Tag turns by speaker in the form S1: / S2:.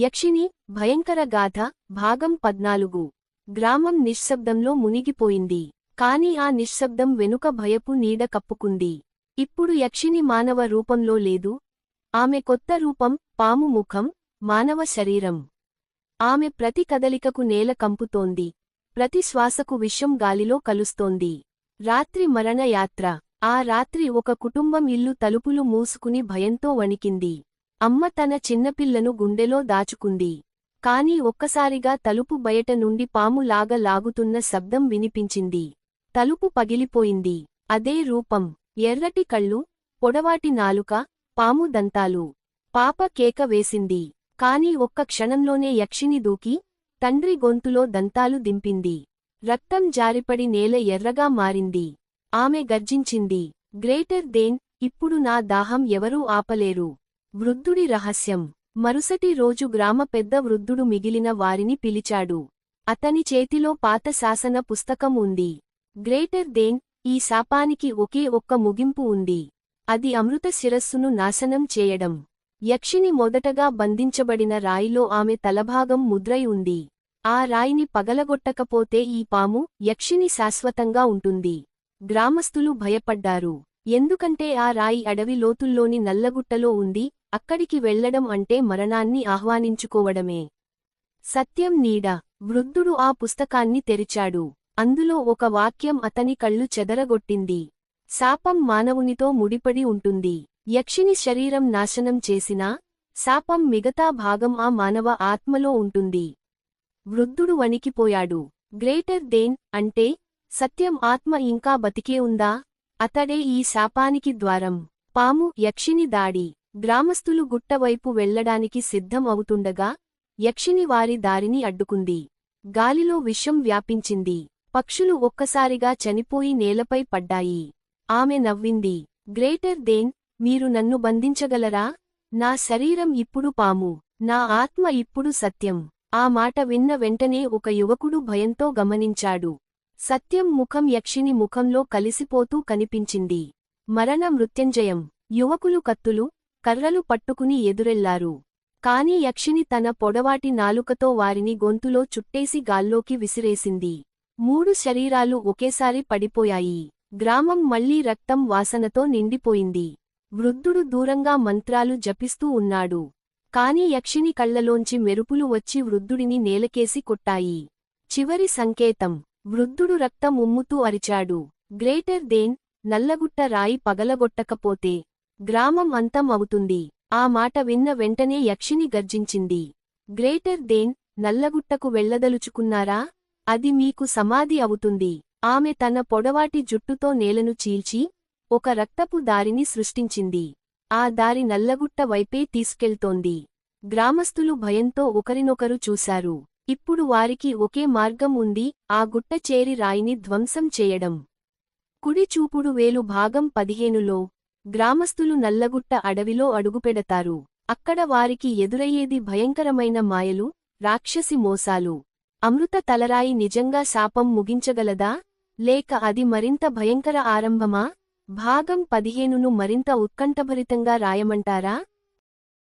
S1: యక్షిని భయంకర గాథ భాగం పద్నాలుగు. గ్రామం నిశ్శబ్దంలో మునిగిపోయింది. కాని ఆ నిశ్శబ్దం వెనుక భయపు నీడ కప్పుకుంది. ఇప్పుడు యక్షిని మానవ రూపంలో లేదు. ఆమె కొత్త రూపం పాము ముఖం మానవ శరీరం. ఆమె ప్రతి కదలికకు నేల కంపుతోంది. ప్రతి శ్వాసకు విషం గాలిలో కలుస్తోంది. రాత్రి మరణ యాత్ర. ఆ రాత్రి ఒక కుటుంబం ఇల్లు తలుపులు మూసుకుని భయంతో వణికింది. అమ్మ తన చిన్నపిల్లను గుండెలో దాచుకుంది. కాని ఒక్కసారిగా తలుపు బయట నుండి పాములాగా లాగుతున్న శబ్దం వినిపించింది. తలుపు పగిలిపోయింది. అదే రూపం. ఎర్రటి కళ్ళు పొడవాటి నాలుక పాము దంతాలు. పాప కేక వేసింది. కాని ఒక్క క్షణంలోనే యక్షిని దూకి తండ్రి గొంతులో దంతాలు దింపింది. రక్తం జారిపడి నేల ఎర్రగా మారింది. ఆమె గర్జించింది. గ్రేటర్ దేన్ ఇప్పుడు నా దాహం ఎవరూ ఆపలేరు. వృద్ధుడి రహస్యం. మరుసటి రోజు గ్రామ పెద్ద వృద్ధుడు మిగిలిన వారిని పిలిచాడు. అతని చేతిలో పాత శాసన పుస్తకం ఉంది. గ్రేటర్ దేన్ ఈ శాపానికి ఒకే ఒక్క ముగింపు ఉంది. అది అమృత శిరస్సును నాశనం చేయడం. యక్షిని మొదటగా బంధించబడిన రాయిలో ఆమె తలభాగం ముద్రై ఉంది. ఆ రాయిని పగలగొట్టకపోతే ఈ పాము యక్షిని శాశ్వతంగా ఉంటుంది. గ్రామస్తులు భయపడ్డారు. ఎందుకంటే ఆ రాయి అడవి లోతుల్లోని నల్లగుట్టలో ఉంది అక్కడికి వెళ్ళడం అంటే మరణాన్ని ఆహ్వానించుకోవడమే. సత్యం నీడ. వృద్ధుడు ఆ పుస్తకాన్ని తెరిచాడు. అందులో ఒక వాక్యం అతని కళ్ళు చెదరగొట్టింది. శాపం మానవునితో ముడిపడి ఉంటుంది. యక్షిని శరీరం నాశనం చేసినా శాపం మిగతా భాగం ఆ మానవ ఆత్మలో ఉంటుంది. వృద్ధుడు వణికిపోయాడు. గ్రేటర్ దేన్ అంటే సత్యం ఆత్మ ఇంకా బతికే ఉందా? అతడే ఈ శాపానికి ద్వారం. పాము యక్షిని దాడి. గ్రామస్థులు గుట్టవైపు వెళ్ళడానికి సిద్ధం అవుతుండగా యక్షిని వారి దారిని అడ్డుకుంది. గాలిలో విషం వ్యాపించింది. పక్షులు ఒక్కసారిగా చనిపోయి నేలపై పడ్డాయి. ఆమె నవ్వింది. గ్రేటర్ దేన్ మీరు నన్ను బంధించగలరా? నా శరీరం ఇప్పుడు పాము. నా ఆత్మ ఇప్పుడు సత్యం. ఆ మాట విన్న వెంటనే ఒక యువకుడు భయంతో గమనించాడు. సత్యం ముఖం యక్షిని ముఖంలో కలిసిపోతూ కనిపించింది. మరణ మృత్యంజయం. యువకులు కత్తులు కర్రలు పట్టుకుని ఎదురెళ్ళారు. కాని యక్షిని తన పొడవాటి నాలుకతో వారిని గొంతులో చుట్టేసి గాల్లోకి విసిరేసింది. మూడు శరీరాలు ఒకేసారి పడిపోయాయి. గ్రామం మళ్ళీ రక్తం వాసనతో నిండిపోయింది. వృద్ధుడు దూరంగా మంత్రాలు జపిస్తూ ఉన్నాడు. కాని యక్షిని కళ్ళలోంచి మెరుపులు వచ్చి వృద్ధుడిని నేలకేసి కొట్టాయి. చివరి సంకేతం. వృద్ధుడు రక్తం ఉమ్ముతూ అరిచాడు. గ్రేటర్ దేన్ నల్లగుట్ట రాయి పగలగొట్టకపోతే గ్రామం అంతం అవుతుంది. ఆ మాట విన్న వెంటనే యక్షిని గర్జించింది. గ్రేటర్ దేన్ నల్లగుట్టకు వెళ్ళదలుచుకున్నారా అది మీకు సమాధి అవుతుంది. ఆమె తన పొడవాటి జుట్టుతో నేలను చీల్చి ఒక రక్తపు దారిని సృష్టించింది. ఆ దారి నల్లగుట్ట వైపే తీసుకెళ్తోంది. గ్రామస్తులు భయంతో ఒకరినొకరు చూశారు. ఇప్పుడు వారికి ఒకే మార్గం ఉంది ఆ గుట్ట చేరి రాయిని ధ్వంసం చేయడం. కుడి చూపుడు వేలు భాగం పదిహేనులో గ్రామస్తులు నల్లగుట్ట అడవిలో అడుగుపెడతారు. అక్కడ వారికి ఎదురయ్యేది భయంకరమైన మాయలు రాక్షసి మోసాలు. అమృత తలరాయి నిజంగా శాపం ముగించగలదా? లేక అది మరింత భయంకర ఆరంభమా? భాగం పదిహేనును మరింత ఉత్కంఠభరితంగా రాయమంటారా?